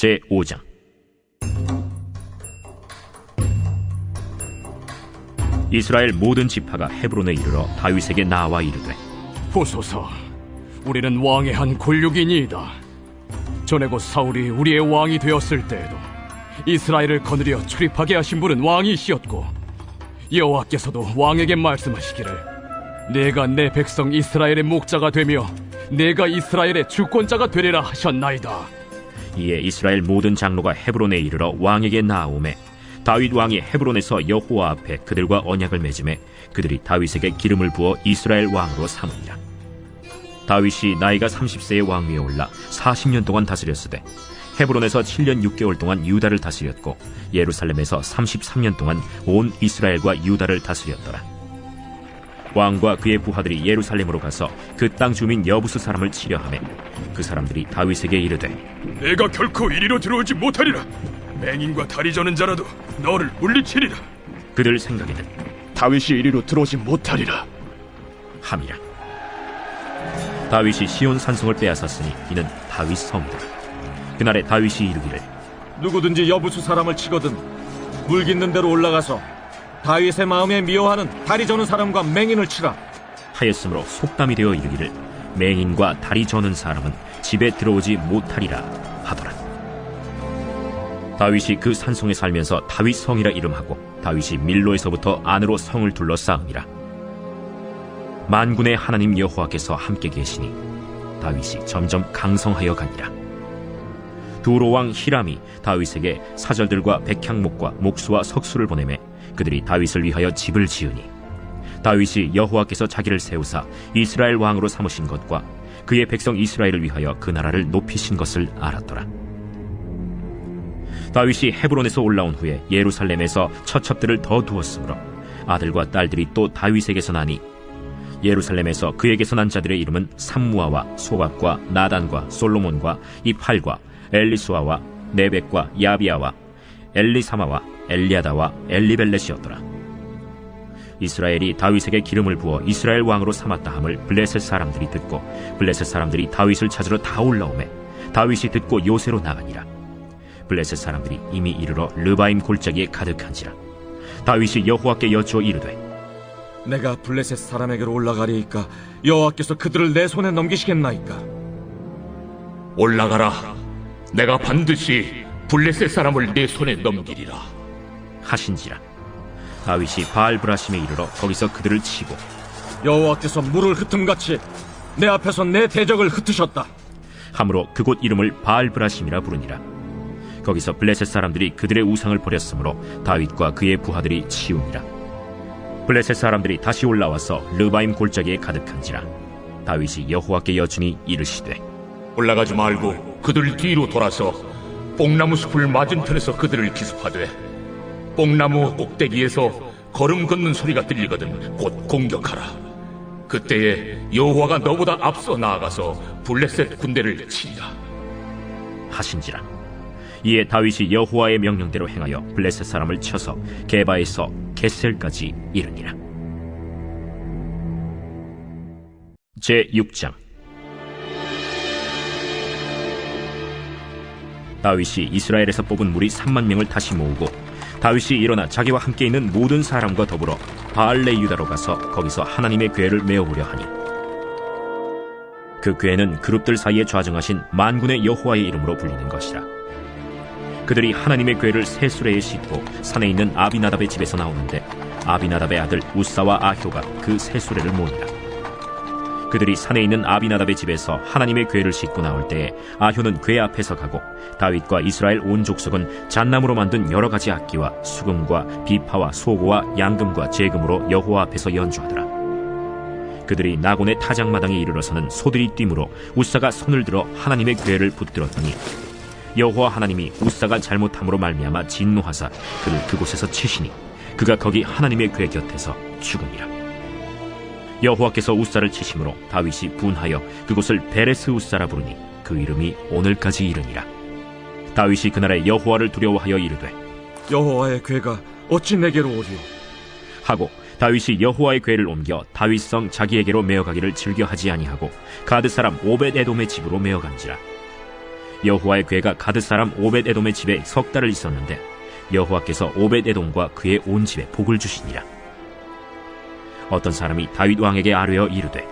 제 5장 이스라엘 모든 지파가 헤브론에 이르러 다윗에게 나와 이르되 보소서, 우리는 왕의 한 권력이니이다. 전에 곧 사울이 우리의 왕이 되었을 때에도 이스라엘을 거느려 출입하게 하신 분은 왕이시었고 여호와께서도 왕에게 말씀하시기를 내가 내 백성 이스라엘의 목자가 되며 내가 이스라엘의 주권자가 되리라 하셨나이다. 이에 이스라엘 모든 장로가 헤브론에 이르러 왕에게 나아오매 다윗 왕이 헤브론에서 여호와 앞에 그들과 언약을 맺음에 그들이 다윗에게 기름을 부어 이스라엘 왕으로 삼으니라. 다윗이 나이가 30세의 왕위에 올라 40년 동안 다스렸으되 헤브론에서 7년 6개월 동안 유다를 다스렸고 예루살렘에서 33년 동안 온 이스라엘과 유다를 다스렸더라 왕과 그의 부하들이 예루살렘으로 가서 그 땅 주민 여부수 사람을 치려하매 그 사람들이 다윗에게 이르되 내가 결코 이리로 들어오지 못하리라. 맹인과 다리 저는 자라도 너를 물리치리라. 그들 생각에는 다윗이 이리로 들어오지 못하리라. 함이라. 다윗이 시온 산성을 빼앗았으니 이는 다윗 성이다. 그날에 다윗이 이르기를 누구든지 여부수 사람을 치거든 물 깃는 대로 올라가서 다윗의 마음에 미워하는 다리 저는 사람과 맹인을 치라 하였으므로 속담이 되어 이르기를 맹인과 다리 저는 사람은 집에 들어오지 못하리라 하더라. 다윗이 그 산성에 살면서 다윗 성이라 이름하고 다윗이 밀로에서부터 안으로 성을 둘러싸음이라. 만군의 하나님 여호와께서 함께 계시니 다윗이 점점 강성하여 가니라. 두로 왕 히람이 다윗에게 사절들과 백향목과 목수와 석수를 보내매 그들이 다윗을 위하여 집을 지으니 다윗이 여호와께서 자기를 세우사 이스라엘 왕으로 삼으신 것과 그의 백성 이스라엘을 위하여 그 나라를 높이신 것을 알았더라. 다윗이 헤브론에서 올라온 후에 예루살렘에서 처첩들을 더 두었으므로 아들과 딸들이 또 다윗에게서 나니 예루살렘에서 그에게서 난 자들의 이름은 삼무아와 소각과 나단과 솔로몬과 이팔과 엘리수아와 네벡과 야비아와 엘리사마와 엘리아다와 엘리벨렛이었더라. 이스라엘이 다윗에게 기름을 부어 이스라엘 왕으로 삼았다 함을 블레셋 사람들이 듣고 블레셋 사람들이 다윗을 찾으러 다 올라오매 다윗이 듣고 요새로 나가니라. 블레셋 사람들이 이미 이르러 르바임 골짜기에 가득한지라. 다윗이 여호와께 여쭈어 이르되 내가 블레셋 사람에게로 올라가리이까 여호와께서 그들을 내 손에 넘기시겠나이까 올라가라. 내가 반드시 블레셋 사람을 내 손에 넘기리라. 하신지라. 다윗이 바알브라심에 이르러 거기서 그들을 치고 여호와께서 물을 흩음같이 내 앞에서 내 대적을 흩으셨다 함으로 그곳 이름을 바알브라심이라 부르니라. 거기서 블레셋 사람들이 그들의 우상을 버렸으므로 다윗과 그의 부하들이 치우니라. 블레셋 사람들이 다시 올라와서 르바임 골짜기에 가득한지라. 다윗이 여호와께 여쭈니 이르시되 올라가지 말고 그들 뒤로 돌아서 뽕나무 숲을 맞은편에서 그들을 기습하되 뽕나무 꼭대기에서 걸음 걷는 소리가 들리거든 곧 공격하라. 그때에 여호와가 너보다 앞서 나아가서 블레셋 군대를 치리라. 하신지라. 이에 다윗이 여호와의 명령대로 행하여 블레셋 사람을 쳐서 게바에서 게셀까지 이르니라. 제 6장 다윗이 이스라엘에서 뽑은 무리 3만 명을 다시 모으고 다윗이 일어나 자기와 함께 있는 모든 사람과 더불어 바알레 유다로 가서 거기서 하나님의 궤를 메어오려 하니 그 궤는 그룹들 사이에 좌정하신 만군의 여호와의 이름으로 불리는 것이라. 그들이 하나님의 궤를 새 수레에 싣고 산에 있는 아비나답의 집에서 나오는데 아비나답의 아들 우사와 아효가 그새 수레를 모으니라 그들이 산에 있는 아비나답의 집에서 하나님의 궤를 싣고 나올 때에 아효는 궤 앞에서 가고 다윗과 이스라엘 온 족속은 잣나무로 만든 여러 가지 악기와 수금과 비파와 소고와 양금과 재금으로 여호와 앞에서 연주하더라. 그들이 나곤의 타작마당에 이르러서는 소들이 뛰므로 우사가 손을 들어 하나님의 궤를 붙들었더니 여호와 하나님이 우사가 잘못함으로 말미암아 진노하사 그를 그곳에서 치시니 그가 거기 하나님의 궤 곁에서 죽으니라. 여호와께서 우사를 치심으로 다윗이 분하여 그곳을 베레스 우사라 부르니 그 이름이 오늘까지 이르니라. 다윗이 그날에 여호와를 두려워하여 이르되 여호와의 궤가 어찌 내게로 오리오 하고 다윗이 여호와의 궤를 옮겨 다윗성 자기에게로 메어가기를 즐겨하지 아니하고 가드 사람 오벳 에돔의 집으로 메어간지라. 여호와의 괴가 가드 사람 오벳 에돔의 집에 석 달을 있었는데 여호와께서 오벳 에돔과 그의 온 집에 복을 주시니라. 어떤 사람이 다윗 왕에게 아뢰어 이르되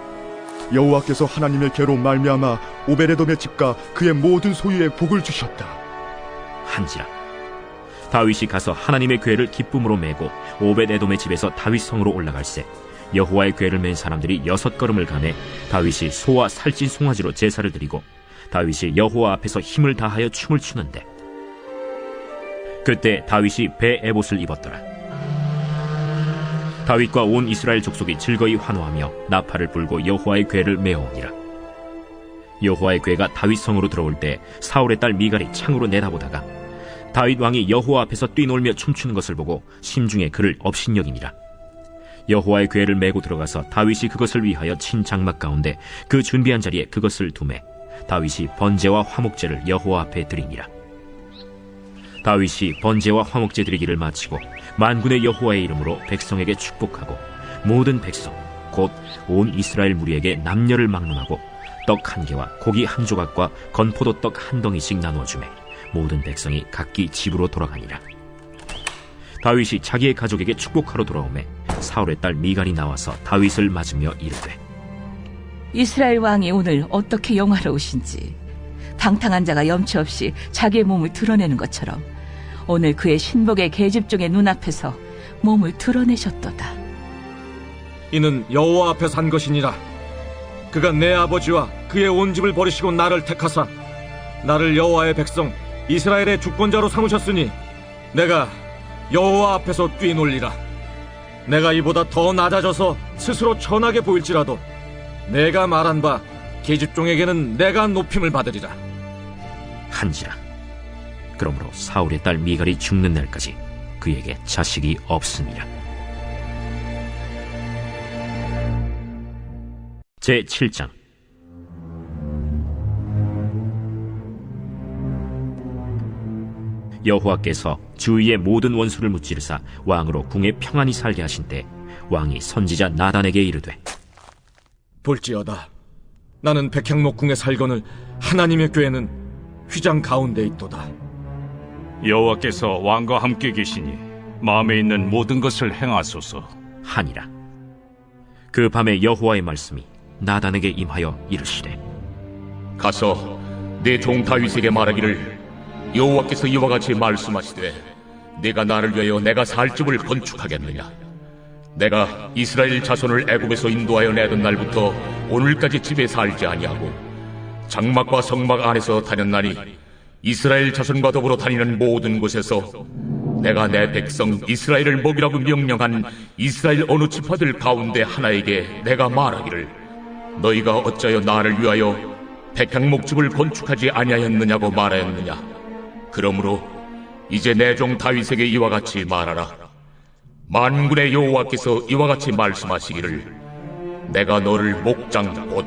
여호와께서 하나님의 계로 말미암아 오베레돔의 집과 그의 모든 소유에 복을 주셨다. 한지라. 다윗이 가서 하나님의 괴를 기쁨으로 메고 오벳 에돔의 집에서 다윗 성으로 올라갈새 여호와의 괴를 맨 사람들이 여섯 걸음을 가매 다윗이 소와 살찐 송아지로 제사를 드리고 다윗이 여호와 앞에서 힘을 다하여 춤을 추는데 그때 다윗이 배 에봇을 입었더라. 다윗과 온 이스라엘 족속이 즐거이 환호하며 나팔을 불고 여호와의 괴를 메어오니라. 여호와의 괴가 다윗 성으로 들어올 때 사울의 딸 미갈이 창으로 내다보다가 다윗 왕이 여호와 앞에서 뛰놀며 춤추는 것을 보고 심중에 그를 업신여기니라. 여호와의 괴를 메고 들어가서 다윗이 그것을 위하여 친 장막 가운데 그 준비한 자리에 그것을 두매 다윗이 번제와 화목제를 여호와 앞에 드리니라. 다윗이 번제와 화목제 드리기를 마치고 만군의 여호와의 이름으로 백성에게 축복하고 모든 백성 곧 온 이스라엘 무리에게 남녀를 막론하고 떡 한 개와 고기 한 조각과 건포도 떡 한 덩이씩 나누어 주매 모든 백성이 각기 집으로 돌아가니라. 다윗이 자기의 가족에게 축복하러 돌아오매 사울의 딸 미갈이 나와서 다윗을 맞으며 이르되 이스라엘 왕이 오늘 어떻게 영화로우신지 방탕한 자가 염치 없이 자기의 몸을 드러내는 것처럼 오늘 그의 신복의 계집종의 눈앞에서 몸을 드러내셨도다. 이는 여호와 앞에 산 것이니라. 그가 내 아버지와 그의 온 집을 버리시고 나를 택하사 나를 여호와의 백성 이스라엘의 주권자로 삼으셨으니 내가 여호와 앞에서 뛰놀리라. 내가 이보다 더 낮아져서 스스로 천하게 보일지라도 내가 말한 바 계집종에게는 내가 높임을 받으리라. 한지라. 그러므로 사울의 딸 미갈이 죽는 날까지 그에게 자식이 없으니라. 제 7장 여호와께서 주위의 모든 원수를 무찌르사 왕으로 궁에 평안히 살게 하신 때 왕이 선지자 나단에게 이르되 볼지어다. 나는 백향목궁에 살거늘 하나님의 궤는 휘장 가운데 있도다. 여호와께서 왕과 함께 계시니 마음에 있는 모든 것을 행하소서. 하니라. 그 밤에 여호와의 말씀이 나단에게 임하여 이르시되 가서 내 종 다윗에게 말하기를 여호와께서 이와 같이 말씀하시되 내가 나를 위하여 내가 살 집을 건축하겠느냐 내가 이스라엘 자손을 애굽에서 인도하여 내던 날부터 오늘까지 집에 살지 아니하고 장막과 성막 안에서 다녔나니 이스라엘 자손과 더불어 다니는 모든 곳에서 내가 내 백성 이스라엘을 먹이라고 명령한 이스라엘 어느 지파들 가운데 하나에게 내가 말하기를 너희가 어찌하여 나를 위하여 백향목집을 건축하지 아니하였느냐고 말하였느냐? 그러므로 이제 내 종 다윗에게 이와 같이 말하라. 만군의 여호와께서 이와 같이 말씀하시기를 내가 너를 목장 곧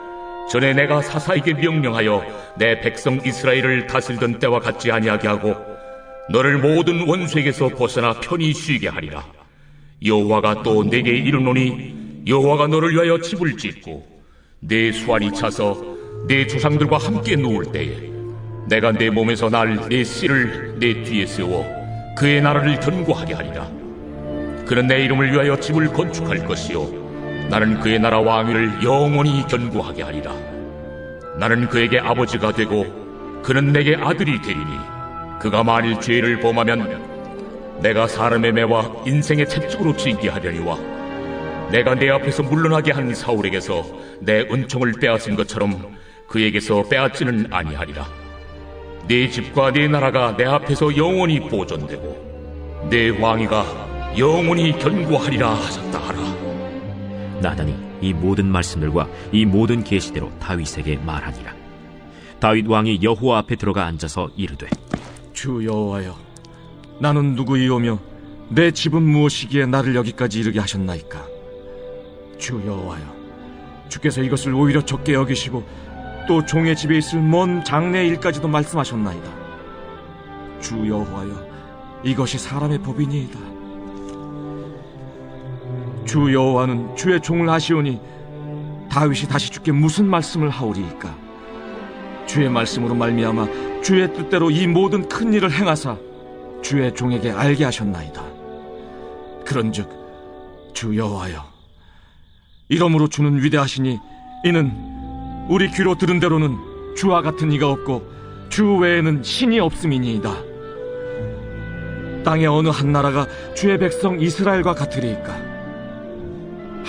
전에 내가 사사에게 명령하여 내 백성 이스라엘을 다스리던 때와 같지 아니하게 하고 너를 모든 원수에게서 벗어나 편히 쉬게 하리라. 여호와가 또 내게 이르노니 여호와가 너를 위하여 집을 짓고 내 수완이 차서 내 조상들과 함께 누울 때에 내가 내 몸에서 날 내 씨를 내 뒤에 세워 그의 나라를 견고하게 하리라. 그는 내 이름을 위하여 집을 건축할 것이요 나는 그의 나라 왕위를 영원히 견고하게 하리라. 나는 그에게 아버지가 되고 그는 내게 아들이 되리니 그가 만일 죄를 범하면 내가 사람의 매와 인생의 채찍으로 징계하려니와 내가 내 앞에서 물러나게 한 사울에게서 내 은총을 빼앗은 것처럼 그에게서 빼앗지는 아니하리라. 내 집과 내 나라가 내 앞에서 영원히 보존되고 내 왕위가 영원히 견고하리라 하셨다 하라. 나단이 이 모든 말씀들과 이 모든 계시대로 다윗에게 말하니라. 다윗 왕이 여호와 앞에 들어가 앉아서 이르되 주 여호와여, 나는 누구이오며 내 집은 무엇이기에 나를 여기까지 이르게 하셨나이까? 주 여호와여, 주께서 이것을 오히려 적게 여기시고 또 종의 집에 있을 먼 장래 일까지도 말씀하셨나이다. 주 여호와여, 이것이 사람의 법이니이다. 주 여호와는 주의 종을 하시오니 다윗이 다시 주께 무슨 말씀을 하오리이까? 주의 말씀으로 말미암아 주의 뜻대로 이 모든 큰 일을 행하사 주의 종에게 알게 하셨나이다. 그런즉 주 여호와여 이러므로 주는 위대하시니 이는 우리 귀로 들은 대로는 주와 같은 이가 없고 주 외에는 신이 없음이니이다. 땅의 어느 한 나라가 주의 백성 이스라엘과 같으리이까?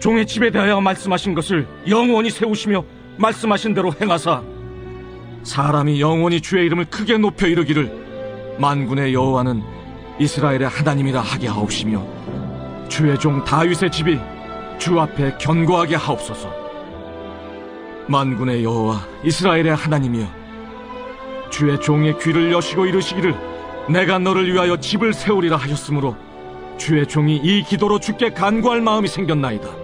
종의 집에 대하여 말씀하신 것을 영원히 세우시며 말씀하신 대로 행하사. 사람이 영원히 주의 이름을 크게 높여 이르기를 만군의 여호와는 이스라엘의 하나님이라 하게 하옵시며 주의 종 다윗의 집이 주 앞에 견고하게 하옵소서. 만군의 여호와 이스라엘의 하나님이여 주의 종의 귀를 여시고 이르시기를 내가 너를 위하여 집을 세우리라 하셨으므로 주의 종이 이 기도로 주께 간구할 마음이 생겼나이다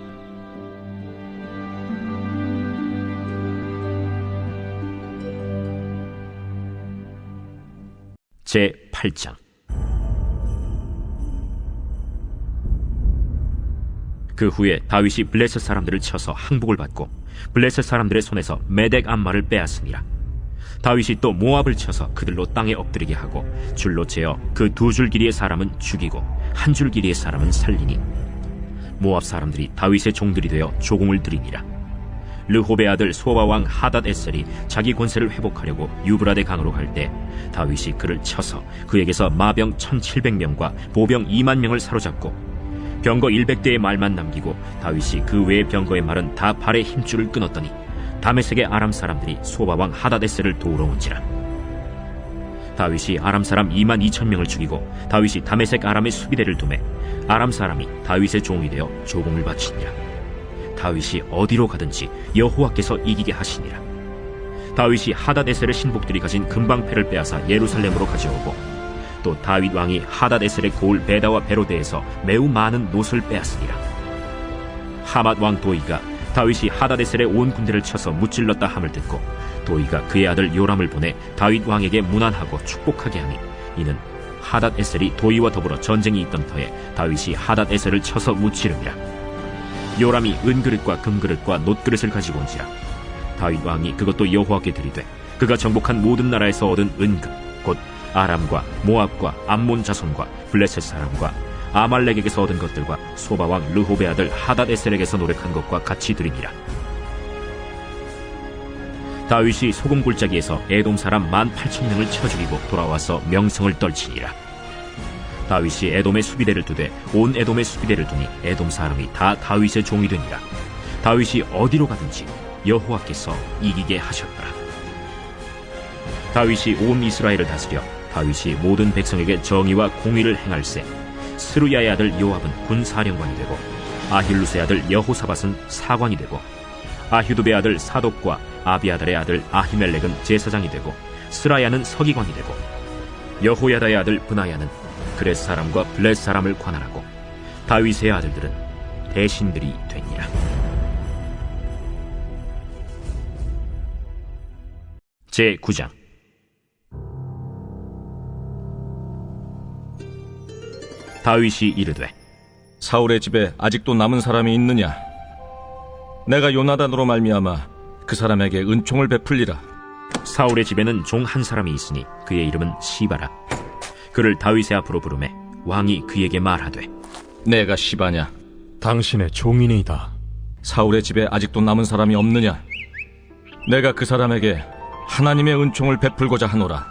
제 8장. 그 후에 다윗이 블레셋 사람들을 쳐서 항복을 받고 블레셋 사람들의 손에서 메덱 암마를 빼앗으니라. 다윗이 또 모압을 쳐서 그들로 땅에 엎드리게 하고 줄로 재어 그 두 줄 길이의 사람은 죽이고 한 줄 길이의 사람은 살리니 모압 사람들이 다윗의 종들이 되어 조공을 들이니라 르호베 아들 소바 왕 하닷 에셀이 자기 권세를 회복하려고 유브라데 강으로 갈 때 다윗이 그를 쳐서 그에게서 마병 1700명과 보병 2만 명을 사로잡고 병거 100대의 말만 남기고 다윗이 그 외의 병거의 말은 다 발의 힘줄을 끊었더니 다메섹의 아람 사람들이 소바 왕 하닷 에셀을 도우러 온지라. 다윗이 아람 사람 2만 2천 명을 죽이고 다윗이 다메섹 아람의 수비대를 두매 아람 사람이 다윗의 종이 되어 조공을 바치니라 다윗이 어디로 가든지 여호와께서 이기게 하시니라. 다윗이 하다데셀의 신복들이 가진 금방패를 빼앗아 예루살렘으로 가져오고 또 다윗 왕이 하다데셀의 고을 베다와 베로데에서 매우 많은 노를 빼앗으니라. 하맛 왕 도이가 다윗이 하다데셀의 온 군대를 쳐서 무찔렀다 함을 듣고 도이가 그의 아들 요람을 보내 다윗 왕에게 문안하고 축복하게 하니 이는 하닷 에셀이 도이와 더불어 전쟁이 있던 터에 다윗이 하닷 에셀을 쳐서 무찌름이라. 요람이 은그릇과 금그릇과 놋그릇을 가지고 온지라. 다윗 왕이 그것도 여호와께 드리되 그가 정복한 모든 나라에서 얻은 은금 곧 아람과 모압과 암몬 자손과 블레셋 사람과 아말렉에게서 얻은 것들과 소바왕 르호베 아들 하닷에셀에게서 노력한 것과 같이 드리니라. 다윗이 소금 골짜기에서 에돔 사람 만 팔천 명을 쳐 죽이고 돌아와서 명성을 떨치니라 다윗이 에돔의 수비대를 두되 온 에돔의 수비대를 두니 에돔 사람이 다 다윗의 종이 되니라. 다윗이 어디로 가든지 여호와께서 이기게 하셨더라. 다윗이 온 이스라엘을 다스려 다윗이 모든 백성에게 정의와 공의를 행할세. 스루야의 아들 요압은 군사령관이 되고 아힐루스의 아들 여호사밧은 사관이 되고 아휴두베 아들 사독과 아비아달의 아들 아히멜렉은 제사장이 되고 스라야는 서기관이 되고 여호야다의 아들 브나야는 그렛 사람과 블렛 사람을 관할하고 다윗의 아들들은 대신들이 되니라. 제 9장 다윗이 이르되 사울의 집에 아직도 남은 사람이 있느냐 내가 요나단으로 말미암아 그 사람에게 은총을 베풀리라. 사울의 집에는 종 한 사람이 있으니 그의 이름은 시바라. 그를 다윗의 앞으로 부르매 왕이 그에게 말하되 내가 시바냐? 당신의 종인이다. 사울의 집에 아직도 남은 사람이 없느냐? 내가 그 사람에게 하나님의 은총을 베풀고자 하노라.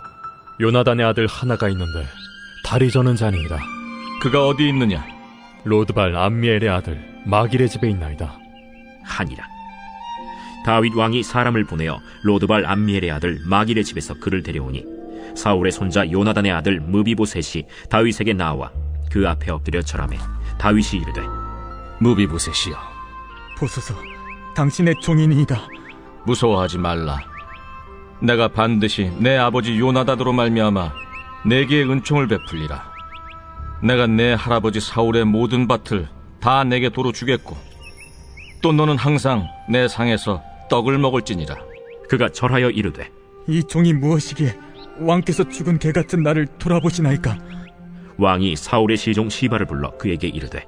요나단의 아들 하나가 있는데 다리 저는 자니이다. 그가 어디 있느냐? 로드발 암미엘의 아들 마길의 집에 있나이다. 하니라. 다윗 왕이 사람을 보내어 로드발 암미엘의 아들 마길의 집에서 그를 데려오니 사울의 손자 요나단의 아들 무비보셋이 다윗에게 나와 그 앞에 엎드려 절하매 다윗이 이르되 무비보셋이여, 보소서, 당신의 종인이다. 무서워하지 말라. 내가 반드시 내 아버지 요나단으로 말미암아 내게 은총을 베풀리라. 내가 내 할아버지 사울의 모든 밭을 다 내게 도로 주겠고, 또 너는 항상 내 상에서 떡을 먹을지니라. 그가 절하여 이르되 이 종이 무엇이기에 왕께서 죽은 개 같은 나를 돌아보시나이까? 왕이 사울의 시종 시바를 불러 그에게 이르되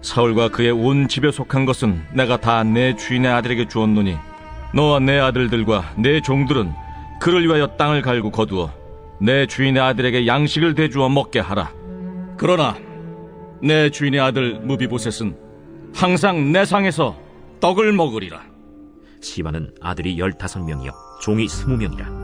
사울과 그의 온 집에 속한 것은 내가 다 내 주인의 아들에게 주었노니 너와 내 아들들과 내 종들은 그를 위하여 땅을 갈고 거두어 내 주인의 아들에게 양식을 대주어 먹게 하라. 그러나 내 주인의 아들 무비보셋은 항상 내 상에서 떡을 먹으리라. 시바는 아들이 열다섯 명이요 종이 스무 명이라